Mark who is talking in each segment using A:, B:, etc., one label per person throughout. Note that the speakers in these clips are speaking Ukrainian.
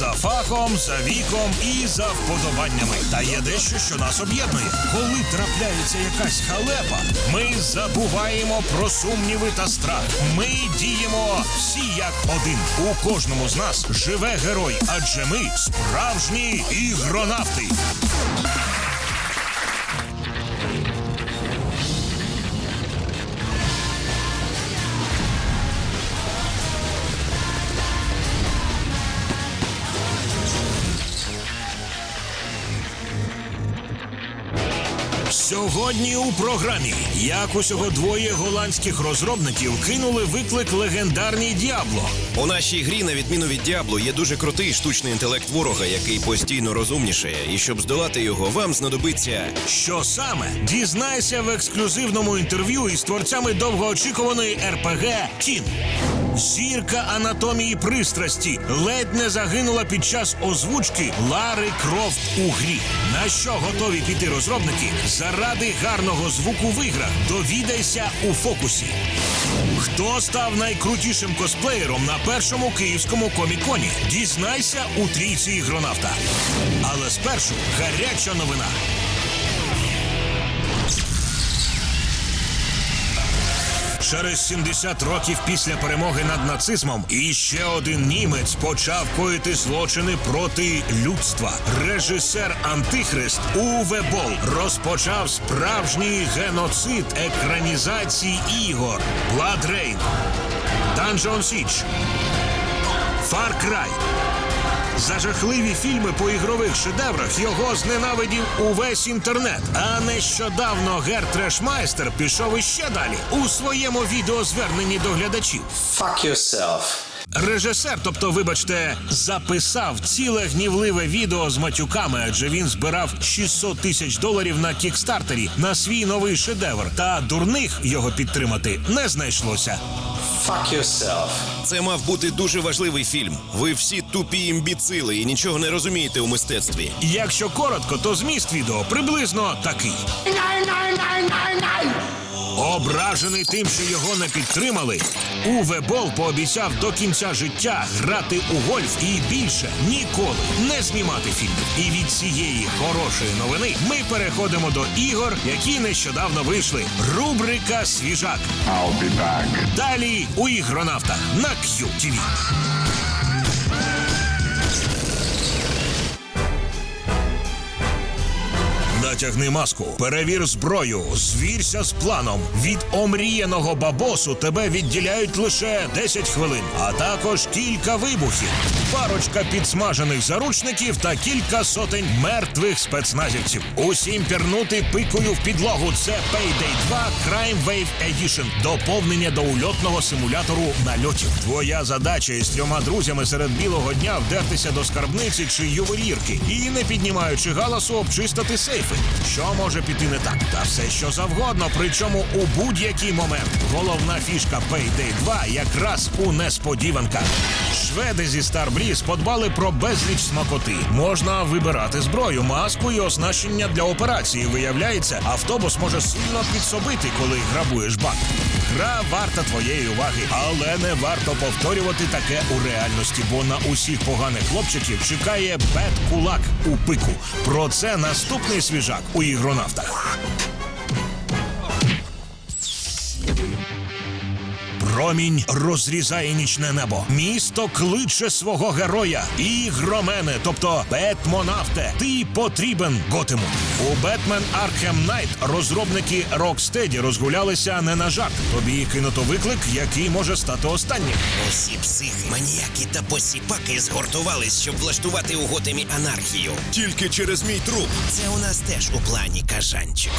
A: За фахом, за віком і за вподобаннями. Та є дещо, що нас об'єднує. Коли трапляється якась халепа, ми забуваємо про сумніви та страх. Ми діємо всі як один. У кожному з нас живе герой, адже ми справжні ігронавти. Сьогодні у програмі як усього двоє голландських розробників кинули виклик легендарній Діабло.
B: У нашій грі, на відміну від Діабло, є дуже крутий штучний інтелект ворога, який постійно розумнішає. І щоб здолати його, вам знадобиться
A: Що саме дізнайся в ексклюзивному інтерв'ю із творцями довгоочікуваної РПГ Кін. Зірка анатомії пристрасті ледь не загинула під час озвучки Лари Крофт у грі. На що готові піти розробники заради гарного звуку в іграх? Довідайся у фокусі. Хто став найкрутішим косплеєром на першому київському коміконі? Дізнайся у трійці ігронавта. Але спершу гаряча новина. Через 70 років після перемоги над нацизмом іще один німець почав коїти злочини проти людства. Режисер Антихрист Уве Бол розпочав справжній геноцид екранізації ігор Dungeon Siege, Far Cry. За жахливі фільми по ігрових шедеврах його зненавидів увесь інтернет. А нещодавно Гер Трешмайстер пішов іще далі у своєму відеозверненні до глядачів.
C: Fuck yourself.
A: Режисер, тобто, вибачте, записав ціле гнівливе відео з матюками, адже він збирав 600 тисяч доларів на кікстартері на свій новий шедевр. Та дурних його підтримати не знайшлося.
C: Fuck yourself.
B: це мав бути дуже важливий фільм. Ви всі тупі імбіцили і нічого не розумієте у мистецтві.
A: Якщо коротко, то зміст відео приблизно такий. Ображений тим, що його не підтримали, Уве Бол пообіцяв до кінця життя грати у гольф і більше ніколи не знімати фільмів. І від цієї хорошої новини ми переходимо до ігор, які нещодавно вийшли. Рубрика Свіжак.
D: I'll be back.
A: Далі у ігронавтах на QTV. Натягни маску, перевір зброю, звірся з планом. Від омріяного бабосу тебе відділяють лише 10 хвилин, а також кілька вибухів, парочка підсмажених заручників та кілька сотень мертвих спецназівців. Усім пірнути пикою в підлогу. Це Payday 2 Crime Wave Edition. Доповнення до ульотного симулятору нальотів. Твоя задача із трьома друзями серед білого дня вдертися до скарбниці чи ювелірки і, не піднімаючи галасу, обчистити сейфи. Що може піти не так? Та все що завгодно, причому у будь-який момент. Головна фішка Payday 2 якраз у несподіванках. Шведи зі Star Breeze подбали про безліч смакоти. Можна вибирати зброю, маску і оснащення для операції. Виявляється, автобус може сильно підсобити, коли грабуєш банк. Гра варта твоєї уваги, але не варто повторювати таке у реальності, бо на усіх поганих хлопчиків чекає бет-кулак у пику. Про це наступний свіжак у ігронавтах. Промінь розрізає нічне небо. Місто кличе свого героя. Ігромени, тобто Бетмонавте. Ти потрібен Готему. У Бетмен Архем Найт розробники Rocksteady розгулялися не на жарт. Тобі кинуто виклик, який може стати останнім.
B: Усі психи, маніяки та посіпаки згуртувались, щоб влаштувати у Готемі анархію. Тільки через мій труп. Це у нас теж у плані кажанчику.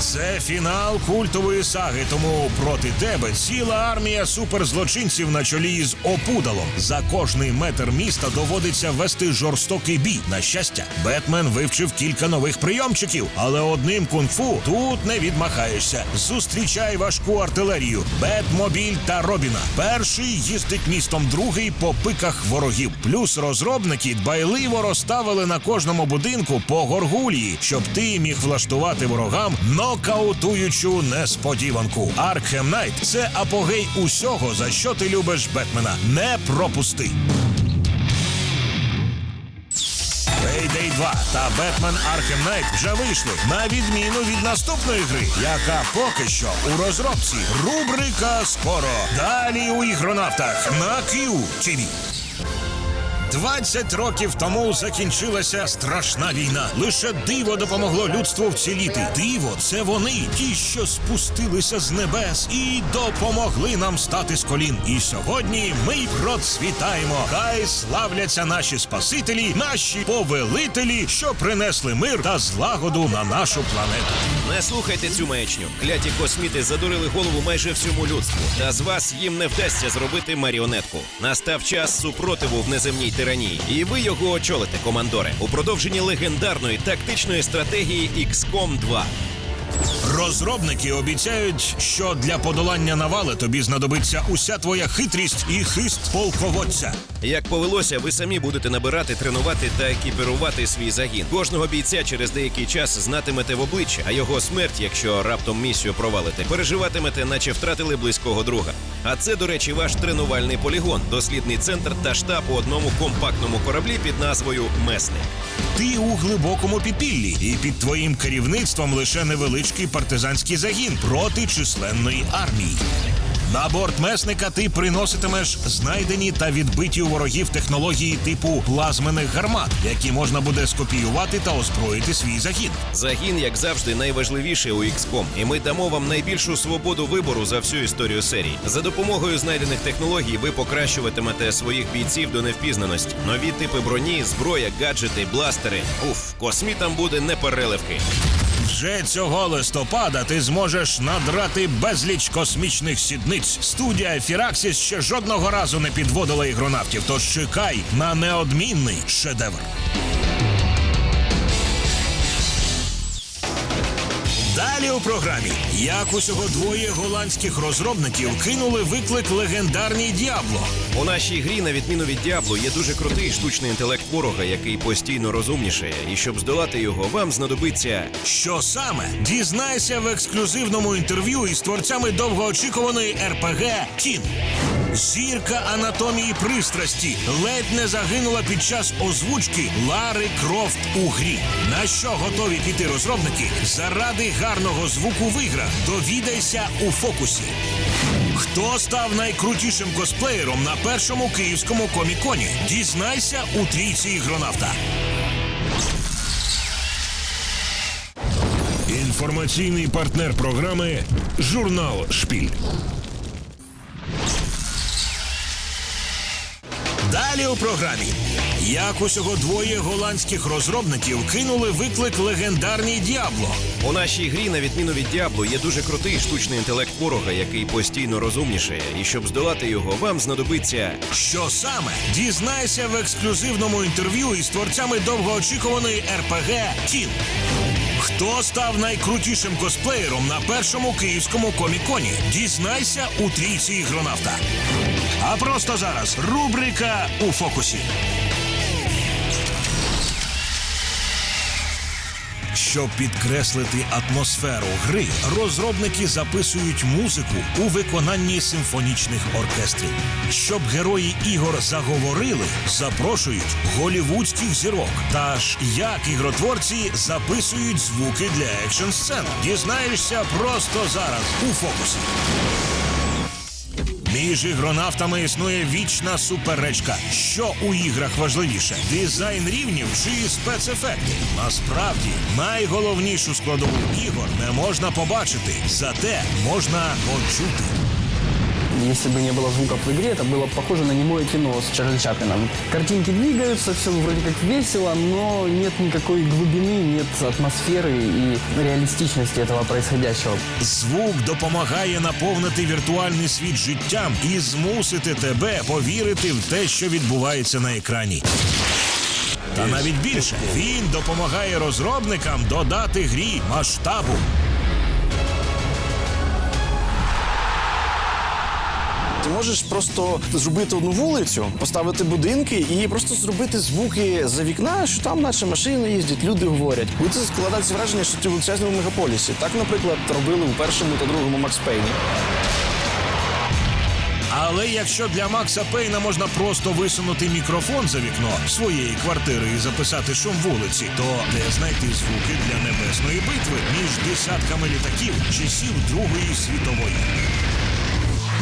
A: Це фінал культової саги, тому проти тебе ціла армія суперзлочинців на чолі з опудалом. За кожний метр міста доводиться вести жорстокий бій. На щастя, Бетмен вивчив кілька нових прийомчиків, але одним кунг-фу тут не відмахаєшся. Зустрічай важку артилерію, Бетмобіль та Робіна. Перший їздить містом, другий по пиках ворогів. Плюс розробники дбайливо розставили на кожному будинку по горгулії, щоб ти міг влаштувати ворогам нокаутуючу несподіванку. Аркхем Найт це апогей усього, за що ти любиш Бетмена. Не пропусти. Payday 2 та Batman Arkham Knight вже вийшли на відміну від наступної гри, яка поки що у розробці. Рубрика скоро. Далі у ігронавтах на QTV. 20 років тому закінчилася страшна війна. Лише диво допомогло людству вціліти. Диво це вони, ті, що спустилися з небес і допомогли нам стати з колін. І сьогодні ми процвітаємо. Хай славляться наші спасителі, наші повелителі, що принесли мир та злагоду на нашу планету.
B: Не слухайте цю маячню. Кляті косміти задурили голову майже всьому людству. Та з вас їм не вдасться зробити маріонетку. Настав час супротиву в неземній тиранії, і ви його очолите, командоре, у продовженні легендарної тактичної стратегії XCOM 2.
A: Розробники обіцяють, що для подолання навали тобі знадобиться уся твоя хитрість і хист полководця.
B: Як повелося, ви самі будете набирати, тренувати та екіпірувати свій загін. Кожного бійця через деякий час знатимете в обличчя, а його смерть, якщо раптом місію провалите, переживатимете, наче втратили близького друга. А це, до речі, ваш тренувальний полігон, дослідний центр та штаб у одному компактному кораблі під назвою Месник.
A: Ти у глибокому підпіллі, і під твоїм керівництвом лише невеличкий партизанський загін проти численної армії. На борт месника ти приноситимеш знайдені та відбиті у ворогів технології типу плазмених гармат, які можна буде скопіювати та озброїти свій загін.
B: Загін, як завжди, найважливіший у XCOM, і ми дамо вам найбільшу свободу вибору за всю історію серії. За допомогою знайдених технологій ви покращуватимете своїх бійців до невпізнаності. Нові типи броні, зброя, гаджети, бластери. Уф, космітам буде не переливки.
A: Вже цього листопада ти зможеш надрати безліч космічних сідниць. Студія Фіраксіс ще жодного разу не підводила ігронавтів, тож чекай на неодмінний шедевр. Далі у програмі як усього двоє голландських розробників кинули виклик легендарній Діабло.
B: У нашій грі, на відміну від Діабло, є дуже крутий штучний інтелект ворога, який постійно розумнішає. І щоб здолати його, вам знадобиться
A: Що саме дізнайся в ексклюзивному інтерв'ю із творцями довгоочікуваної РПГ Тін. Зірка анатомії пристрасті ледь не загинула під час озвучки Лари Крофт у грі. На що готові піти розробники заради гарного звуку в? Довідайся у фокусі. Хто став найкрутішим косплеєром на першому київському коміконі? Дізнайся у трійці ігронавта. Інформаційний партнер програми Журнал Шпіль. Далі у програмі. Як усього двоє голландських розробників кинули виклик легендарній Діабло.
B: у нашій грі, на відміну від Діабло, є дуже крутий штучний інтелект ворога, який постійно розумнішає. І щоб здолати його, вам знадобиться
A: Що саме? Дізнайся в ексклюзивному інтерв'ю із творцями довгоочікуваної РПГ Тін. Хто став найкрутішим косплеєром на першому київському коміконі? Дізнайся у трійці ігронавта. А просто зараз рубрика у фокусі. Щоб підкреслити атмосферу гри, розробники записують музику у виконанні симфонічних оркестрів. Щоб герої ігор заговорили, запрошують голівудських зірок. Та ж як ігротворці записують звуки для екшн сцен. Дізнаєшся просто зараз у фокусі. Між ігронавтами існує вічна суперечка. Що у іграх важливіше: дизайн рівнів чи спецефекти? Насправді найголовнішу складову ігор не можна побачити, зате можна почути.
D: Если бы не было звуков в игре, это было бы похоже на немое кино с Чарли Чаплином. Картинки двигаются, все вроде как весело, но нет никакой глубины, нет атмосферы и реалистичности этого происходящего.
A: Звук допомагає наповнити віртуальний світ життям і змусити тебе повірити в те, що відбувається на екрані. Та навіть більше він допомагає розробникам додати грі масштабу.
E: Ти можеш просто зробити одну вулицю, поставити будинки і просто зробити звуки за вікна, що там наче машини їздять, люди говорять. Буде складатися враження, що ти в величезному мегаполісі. Так, наприклад, робили у першому та другому Макс Пейні.
A: Але якщо для Макса Пейна можна просто висунути мікрофон за вікно своєї квартири і записати шум вулиці, то де знайти звуки для небесної битви між десятками літаків часів Другої світової?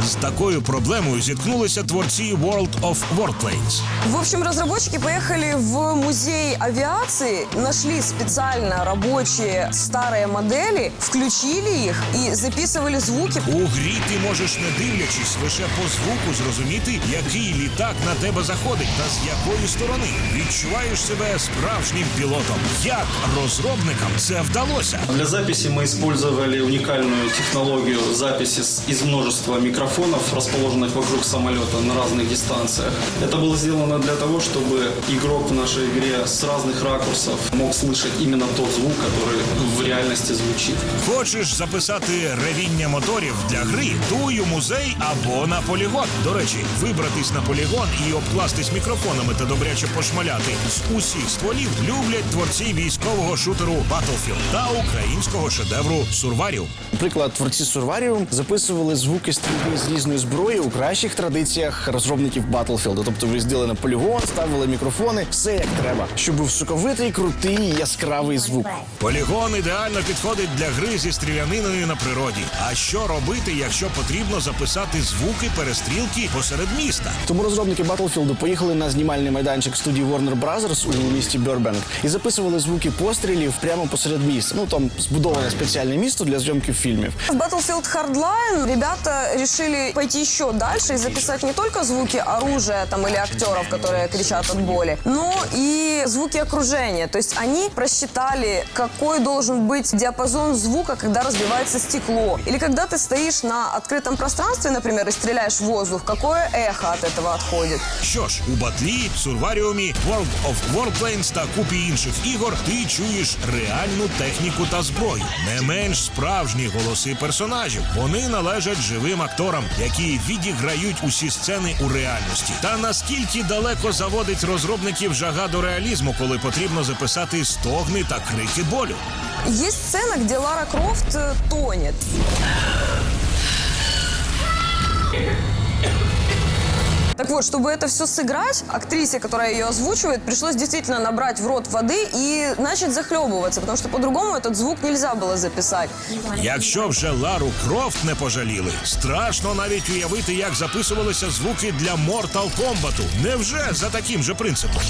A: З такою проблемою зіткнулися творці World of Warplanes.
F: В общем, разработчики поехали в музей авиации, нашли специально рабочие старые модели, включили их и записывали звуки.
A: У грі ти можеш, не дивлячись лише по звуку, зрозуміти, який літак на тебе заходить та з якої сторони. Відчуваєш себе справжнім пілотом. Як розробникам це вдалося?
G: Для записи мы использовали уникальную технологию записи с- из множества микрофонов, расположенных вокруг самолета на разных дистанциях. Это было сделано для того, чтобы игрок в нашей игре с разных ракурсов мог слышать именно тот звук, который в реальности звучит.
A: Хочеш записати ревіння моторів для гри? Туй у музей або на полігон. До речі, вибратись на полігон і обкластись мікрофонами та добряче пошмаляти з усіх стволів люблять творці військового шутеру Battlefield та українського шедевру Survarium.
E: Наприклад, творці Survarium записували звуки стрільби з різної зброї у кращих традиціях розробників Battlefield. Тобто ви зділи на полігон, ставили мікрофони, все як треба, щоб був соковитий, крутий, яскравий звук.
A: Полігон ідеально підходить для гри зі стріляниною на природі. А що робити, якщо потрібно записати звуки перестрілки посеред міста?
E: Тому розробники Battlefield поїхали на знімальний майданчик студії Warner Brothers у місті Burbank і записували звуки пострілів прямо посеред міста. Ну там збудоване спеціальне місто для зйомки фільмів.
F: В Battlefield Hardline ребята решили пойти еще дальше и записать не только звуки оружия там, или актеров, которые кричат от боли, но и звуки окружения. То есть они просчитали, какой должен быть диапазон звука, когда разбивается стекло. Или когда ты стоишь на открытом пространстве, например, и стреляешь в воздух, какое эхо от этого отходит.
A: Що ж, у батлі, Сурваріумі, World of Warplanes та купі інших ігор ти чуєш реальну техніку та зброю. Не менш справжні голоси персонажів. Вони належать живим акторам, які відіграють усі сцени у реальності. Та наскільки далеко заводить розробників жага до реалізму, коли потрібно записати стогни та крики болю.
F: Є сцена, де Лара Крофт тоніт? тонет. Так вот, чтобы это все сыграть, актрисе, которая ее озвучивает, пришлось действительно набрать в рот воды и начать захлебываться, потому что по-другому этот звук нельзя было записать.
A: Якщо вже Лару Крофт не пожаліли, страшно навіть уявити, як записувалися звуки для Mortal Kombat. Невже за таким же принципом?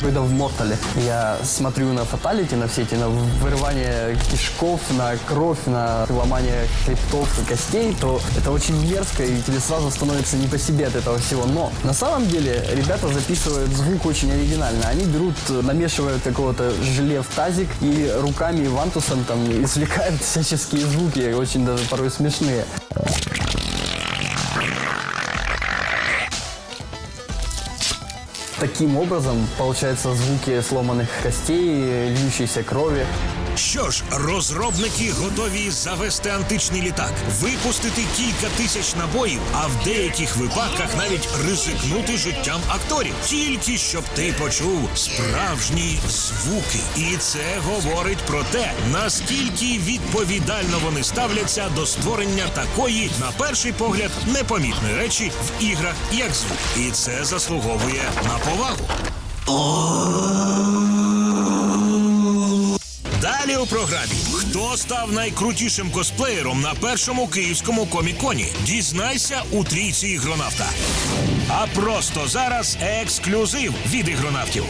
D: Когда в Мортале я смотрю на фаталити, на все эти, на вырывание кишков, на кровь, на ломание хребтов и костей, то это очень мерзко, и тебе сразу становится не по себе от этого всего. Но на самом деле ребята записывают звук очень оригинально. Они берут, намешивают какого-то желе в тазик и руками и вантусом там извлекают всяческие звуки, очень даже порой смешные. Таким образом, получаются звуки сломанных костей, льющейся крови.
A: Що ж, розробники готові завести античний літак, випустити кілька тисяч набоїв, а в деяких випадках навіть ризикнути життям акторів, тільки щоб ти почув справжні звуки. І це говорить про те, наскільки відповідально вони ставляться до створення такої, на перший погляд, непомітної речі в іграх, як звук. І це заслуговує на повагу. Далі у програмі хто став найкрутішим косплеєром на першому київському коміконі? Дізнайся у трійці ігронавта. А просто зараз ексклюзив від ігронавтів.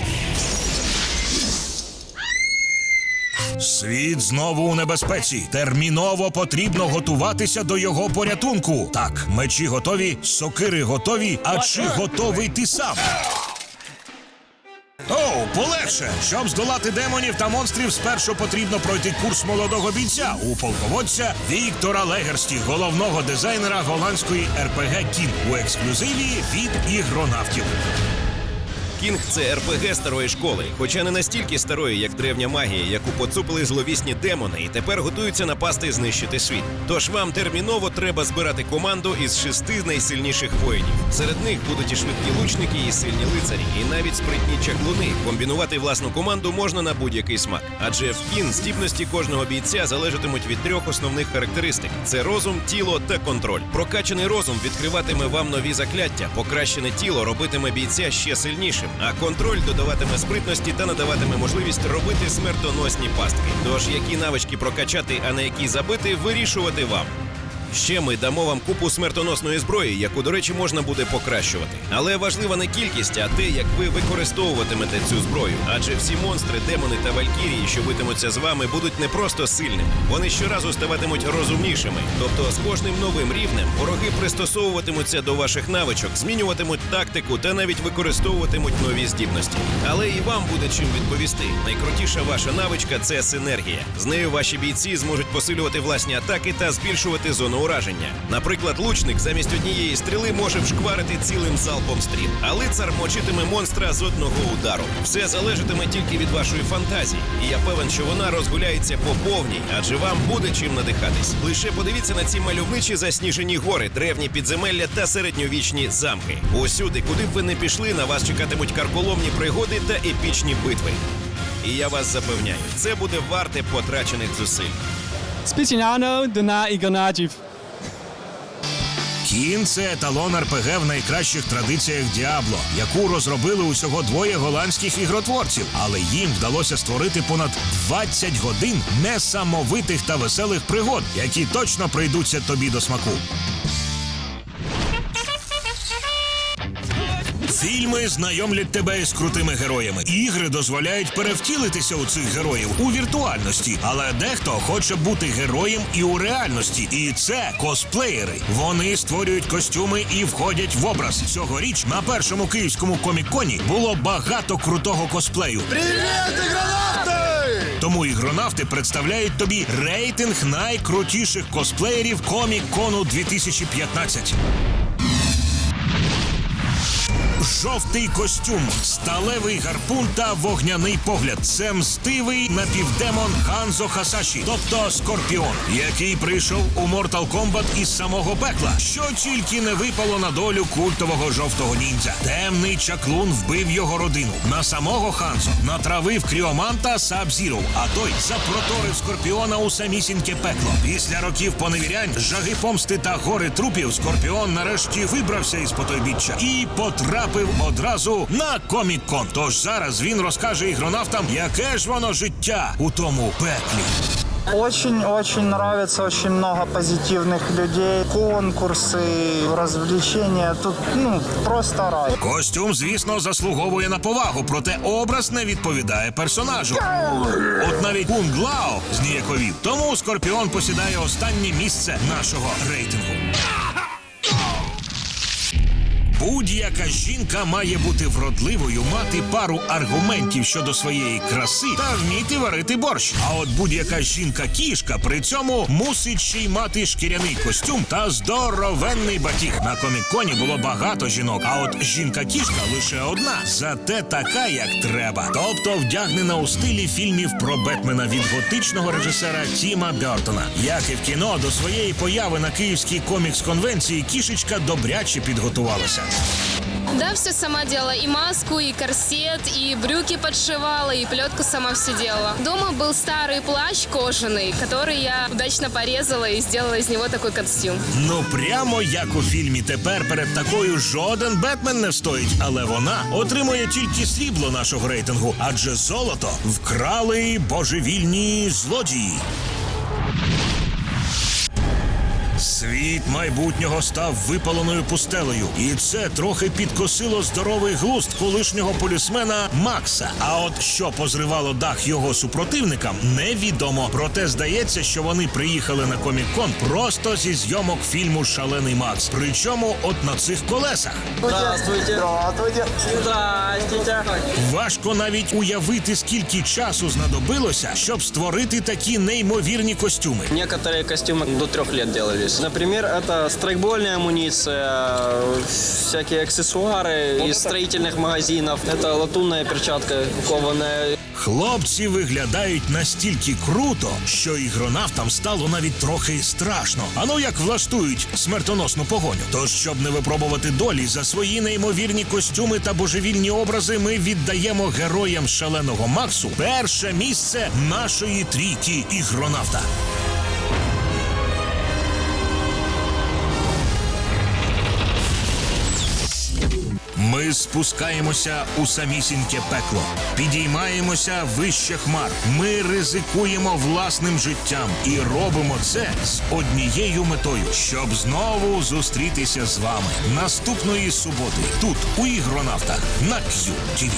A: Світ знову у небезпеці. Терміново потрібно готуватися до його порятунку. Так, мечі готові, сокири готові. А чи готовий ти сам? Полегше! Щоб здолати демонів та монстрів, спершу потрібно пройти курс молодого бійця у полководця Віктора Легерсті, головного дизайнера голландської РПГ Кін у ексклюзиві від ігронавтів.
B: Кінг це РПГ старої школи, хоча не настільки старої, як древня магія, яку поцупили зловісні демони, і тепер готуються напасти і знищити світ. Тож вам терміново треба збирати команду із шести найсильніших воїнів. Серед них будуть і швидкі лучники, і сильні лицарі, і навіть спритні чаклуни. Комбінувати власну команду можна на будь-який смак. Адже в кін здібності кожного бійця залежатимуть від трьох основних характеристик: це розум, тіло та контроль. Прокачаний розум відкриватиме вам нові закляття, покращене тіло робитиме бійця ще сильнішим, а контроль додаватиме спритності та надаватиме можливість робити смертоносні пастки. Тож які навички прокачати, а на які забити, вирішувати вам. Ще ми дамо вам купу смертоносної зброї, яку, до речі, можна буде покращувати. Але важлива не кількість, а те, як ви використовуватимете цю зброю. Адже всі монстри, демони та валькірії, що битимуться з вами, будуть не просто сильними, вони щоразу ставатимуть розумнішими. Тобто, з кожним новим рівнем вороги пристосовуватимуться до ваших навичок, змінюватимуть тактику та навіть використовуватимуть нові здібності. Але і вам буде чим відповісти. Найкрутіша ваша навичка це синергія. З нею ваші бійці зможуть посилювати власні атаки та збільшувати зону ураження. Наприклад, лучник замість однієї стріли може вшкварити цілим залпом стріл, а лицар мочитиме монстра з одного удару. Все залежатиме тільки від вашої фантазії, і я певен, що вона розгуляється по повній, адже вам буде чим надихатись. Лише подивіться на ці мальовничі засніжені гори, древні підземелля та середньовічні замки. Усюди, куди б ви не пішли, на вас чекатимуть карколомні пригоди та епічні битви. І я вас запевняю, це буде варте потрачених зусиль.
H: Спеціально для ігронатів.
A: Кін це еталон РПГ в найкращих традиціях Діабло, яку розробили усього двоє голландських ігротворців, але їм вдалося створити понад 20 годин несамовитих та веселих пригод, які точно прийдуться тобі до смаку. Фільми знайомлять тебе із крутими героями. Ігри дозволяють перевтілитися у цих героїв у віртуальності, але дехто хоче бути героєм і у реальності. І це косплеєри. Вони створюють костюми і входять в образ. Цьогоріч на першому київському коміконі було багато крутого косплею. Привіт, ігронавти! Тому ігронавти представляють тобі рейтинг найкрутіших косплеєрів комік-кону 2015. Жовтий костюм, сталевий гарпун та вогняний погляд. Це мстивий напівдемон Ханзо Хасаші, тобто Скорпіон, який прийшов у Mortal Kombat із самого пекла, що тільки не випало на долю культового жовтого ніндзя. Темний чаклун вбив його родину. На самого Ханзо натравив кріоманта Сабзіру, а той запроторив Скорпіона у самісіньке пекло. Після років поневірянь, жаги помсти та гори трупів, Скорпіон нарешті вибрався із потойбіччя і потрапив одразу на комік-кон. Тож зараз він розкаже ігронавтам, яке ж воно життя у тому пеклі.
I: Очень-очень нравится, очень много позитивных людей, конкурсы, развлечения. Тут, ну, просто рай.
A: Костюм, звісно, заслуговує на повагу, проте образ не відповідає персонажу. От навіть Кунг Лао зніяковів. Тому Скорпіон посідає останнє місце нашого рейтингу. Будь-яка жінка має бути вродливою, мати пару аргументів щодо своєї краси та вміти варити борщ. А от будь-яка жінка-кішка при цьому мусить ще й мати шкіряний костюм та здоровенний батіг. На коміконі було багато жінок, а от жінка-кішка лише одна, зате така, як треба. Тобто вдягнена у стилі фільмів про Бетмена від готичного режисера Тіма Бертона. Як і в кіно, до своєї появи на київській комікс-конвенції кішечка добряче підготувалася.
J: Да, все сама делала. И маску, и корсет, и брюки подшивала, и плетку сама все делала. Дома был старый плащ кожаный, который я удачно порезала и сделала из него такой костюм.
A: Ну прямо як у фільмі. Тепер перед такою жоден Бетмен не стоїть, але вона отримує тільки срібло нашого рейтингу, адже золото вкрали божевільні злодії. Світ майбутнього став випаленою пустелею, і це трохи підкосило здоровий глузд колишнього полісмена Макса. А от що позривало дах його супротивникам, невідомо. Проте здається, що вони приїхали на комік-кон просто зі зйомок фільму Шалений Макс. Причому от на цих колесах. Важко навіть уявити, скільки часу знадобилося, щоб створити такі неймовірні костюми.
K: Некоторые костюмы до трех лет делались. Например, Например, это страйкбольная амуниция, всякие аксессуары из строительных магазинов. Это латунная перчатка кованая.
A: Хлопці виглядають настільки круто, що ігронавтам стало навіть трохи страшно. А ну як влаштують смертоносну погоню. Тож, щоб не випробувати долі за свої неймовірні костюми та божевільні образи, ми віддаємо героям шаленого Максу перше місце нашої трійки ігронавта. Спускаємося у самісіньке пекло, підіймаємося вище хмар. Ми ризикуємо власним життям і робимо це з однією метою, щоб знову зустрітися з вами наступної суботи тут у ігронавтах на QTV.